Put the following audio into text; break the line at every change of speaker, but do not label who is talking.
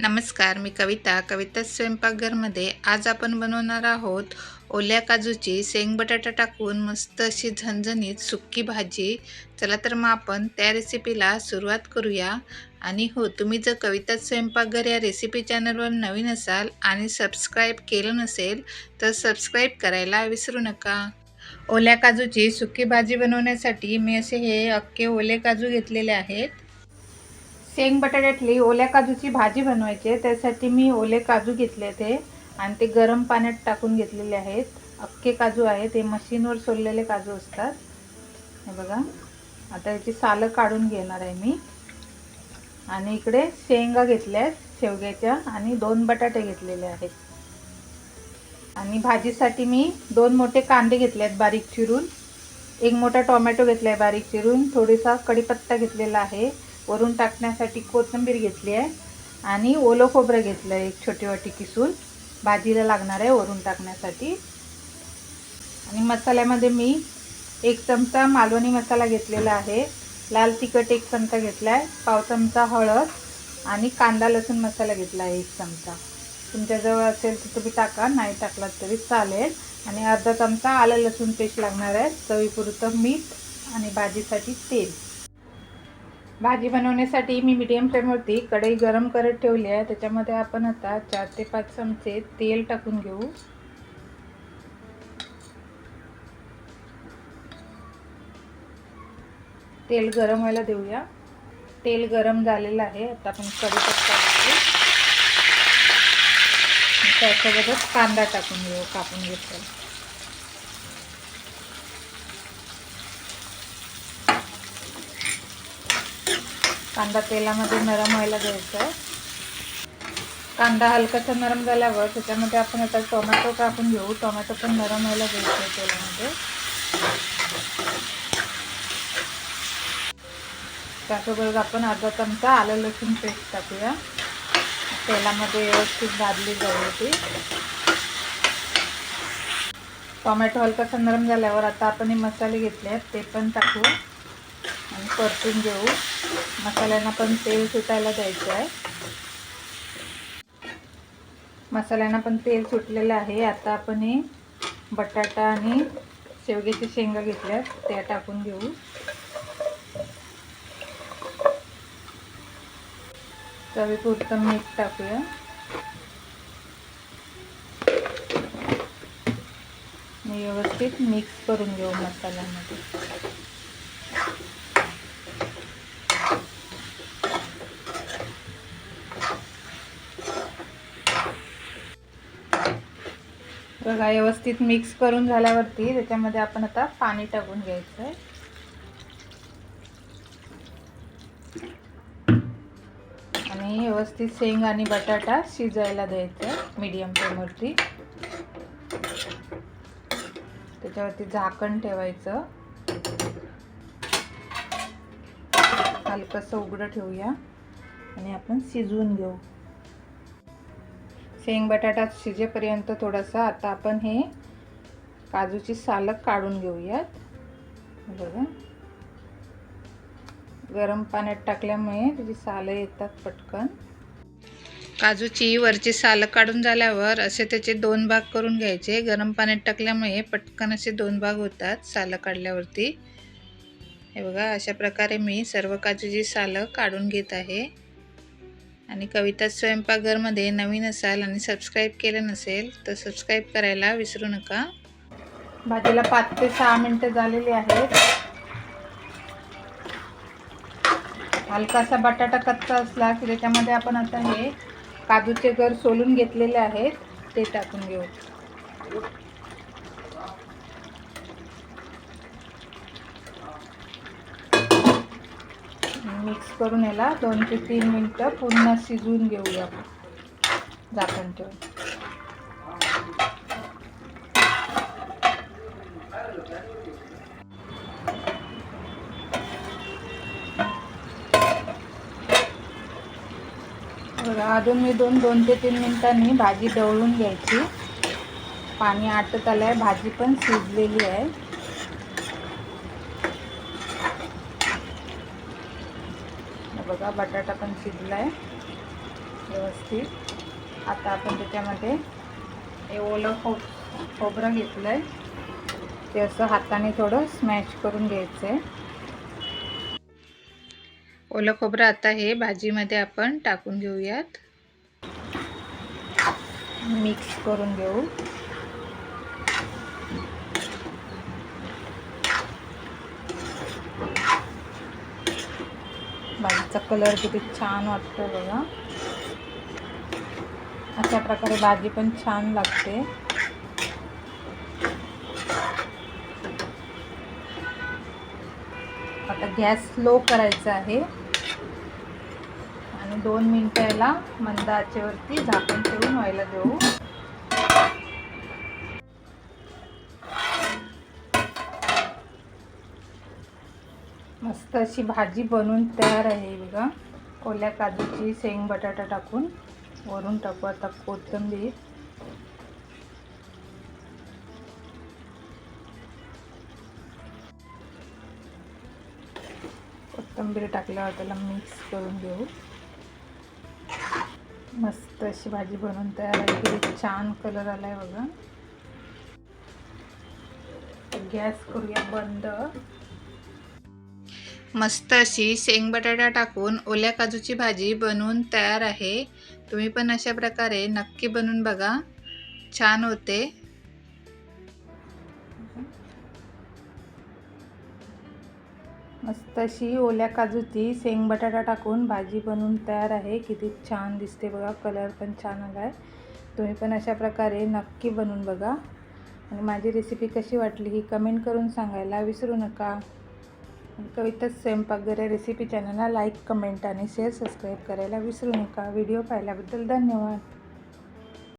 नमस्कार मी कविता. कविता स्वयंपाकघरमध्ये आज आपण बनवणार आहोत ओल्या काजूची शेंग बटाटा टाकून मस्त अशी झणझणीत सुक्की भाजी. चला तर मग आपण त्या रेसिपीला सुरुवात करूया. आणि हो तुम्ही जर कविता स्वयंपाकघर या रेसिपी चॅनलवर नवीन असाल आणि सबस्क्राईब केलं नसेल तर सबस्क्राईब करायला विसरू नका. ओल्या काजूची सुकी भाजी बनवण्यासाठी मी असे हे अख्खे ओले काजू घेतलेले आहेत. शेंग बटाट्यातली ओल्या काजूची भाजी बनवायची आहे. त्यासाठी मी ओले काजू घेतले ते आणि ते गरम पाण्यात टाकून घेतलेले आहेत. अख्खे काजू आहेत. ते मशीनवर सोललेले काजू असतात. हे बघा. आता याची सालं काढून घेणार आहे मी. आणि इकडे शेंगा घेतल्या आहेत शेवग्याच्या आणि दोन बटाटे घेतलेले आहेत. आणि भाजीसाठी मी दोन मोठे कांदे घेतले आहेत बारीक चिरून. एक मोठा टोमॅटो घेतला आहे बारीक चिरून. थोडीसा कढीपत्ता घेतलेला आहे. वरून टाकण्यासाठी कोथिंबीर घेतली आहे आणि ओलं खोबरं घेतलं आहे एक छोटी वाटी किसून. भाजीला लागणार आहे वरून टाकण्यासाठी. आणि मसाल्यामध्ये मी एक चमचा मालवणी मसाला घेतलेला आहे. लाल तिखट एक चमचा घेतला आहे. पाव चमचा हळद आणि कांदा लसूण मसाला घेतला आहे एक चमचा. तुमच्याजवळ असेल तर तुम्ही टाका नाही टाकलात तरी चालेल. आणि अर्धा चमचा आलं लसूण पेस्ट लागणार आहे. चवीपुरतं मीठ आणि भाजीसाठी तेल. भाजी बनवण्यासाठी मी मीडियम फ्लेमवरती कढई गरम करत ठेवली आहे. त्याच्यामध्ये आपण आता चार ते पाच चमचे तेल टाकून घेऊ. तेल गरम व्हायला देऊया. तेल गरम झालेलं आहे. आता आपण कढीपत्ता टाकू. त्यासोबतच कांदा टाकून घेऊ कापून घेतला कांदा तेलामध्ये नरम व्हायला द्यायचा. आहे कांदा हलकासा नरम झाल्यावर त्याच्यामध्ये आपण आता टोमॅटो कापून घेऊ. टोमॅटो पण नरम व्हायला द्यायचं आहे तेलामध्ये. त्यासोबत आपण अर्धा चमचा आलं लसूण पेस्ट टाकूया. तेलामध्ये व्यवस्थित भाजली जाईल ती. टोमॅटो हलकासा नरम झाल्यावर आता आपण हे मसाले घेतले आहेत ते पण टाकू. आणि परतून घेऊ. मसाल्यांना पण तेल सुटायला द्यायचं आहे. मसाल्यांना पण तेल सुटलेलं आहे. आता आपण हे बटाटा आणि शेवग्याची शेंगा घेतल्यात त्या टाकून घेऊ. चवीपुरतं मीठ टाकूया. व्यवस्थित मिक्स करून घेऊ मसाल्यामध्ये. बघा व्यवस्थित मिक्स करून झाल्यावरती त्याच्यामध्ये आपण आता पाणी टाकून घ्यायचं आहे आणि व्यवस्थित शेंग आणि बटाटा शिजायला द्यायचं आहे मीडियम फ्लेमवरती त्याच्यावरती झाकण ठेवायचं. हलकंसं उघडं ठेवूया आणि आपण शिजवून घेऊ. शेंग बटाटा शिजेपर्यंत थोडासा आता आपण हे काजूची सालक काढून घेऊयात. बघा. गरम पाण्यात टाकल्यामुळे त्याची सालं येतात पटकन. काजूची वरची सालं काढून झाल्यावर असे त्याचे दोन भाग करून घ्यायचे. गरम पाण्यात टाकल्यामुळे पटकन असे दोन भाग होतात सालं काढल्यावरती. हे बघा अशा प्रकारे मी सर्व काजूची सालं काढून घेत आहे. आणि कविता स्वयंपाकघरमध्ये नवीन असाल आणि सबस्क्राईब केलं नसेल तर सबस्क्राईब करायला विसरू नका. भाजीला पाच ते सहा मिनटं झालेली आहेत. हलकासा बटाटा कच्चा असला की त्याच्यामध्ये आपण आता हे काजूचे घर सोलून घेतलेले आहेत ते टाकून घेऊ. मिक्स करून याला दोन ते तीन मिनटं पूर्ण शिजवून घेऊया. आपण झाकण ठेवून. अजून मी दोन दोन ते तीन मिनिटांनी भाजी दवळून घ्यायची. पाणी आटत आलं आहे भाजी पण शिजलेली आहे. बघा बटाटा पण शिजला आहे व्यवस्थित. आता आपण त्याच्यामध्ये हे ओलं खो खोबरं घेतलं आहे ते असं हाताने थोडं स्मॅश करून घ्यायचं आहे ओलं खोबरं आता हे भाजीमध्ये आपण टाकून घेऊयात. मिक्स करून घेऊ. चा कलर किती छान वाटतो बघा. अशा प्रकारे भाजी पण छान लागते. आता गॅस स्लो करायचा आहे. आणि दोन मिनटं याला मंद आचेवरती झाकण ठेवून व्हायला देऊ. मस्त अशी भाजी बनवून तयार आहे बघा. ओल्या काजूची शेंग बटाटा टाकून वरून टाकू आता कोथिंबीर. कोथिंबीर टाकल्यावर त्याला मिक्स करून घेऊ. मस्त अशी भाजी बनवून तयार आहे. किती छान कलर आलाय बघा. गॅस करूया बंद. मस्त अशी शेंग बटाटा टाकून ओल्या काजूची भाजी बनवून तयार आहे. तुम्ही पण अशा प्रकारे नक्की बनवून बघा. छान होते. मस्त अशी ओल्या काजूची शेंग बटाटा टाकून भाजी बनवून तयार आहे. किती छान दिसते बघा. कलर पण छान आला आहे तुम्ही पण अशा प्रकारे नक्की बनवून बघा. आणि माझी रेसिपी कशी वाटली ही कमेंट करून सांगायला विसरू नका. कविता स्वयंपाकघर रेसिपी चॅनलला लाईक कमेंट आणि शेअर सबस्क्राईब करायला विसरू नका. व्हिडिओ पाहिल्याबद्दल धन्यवाद.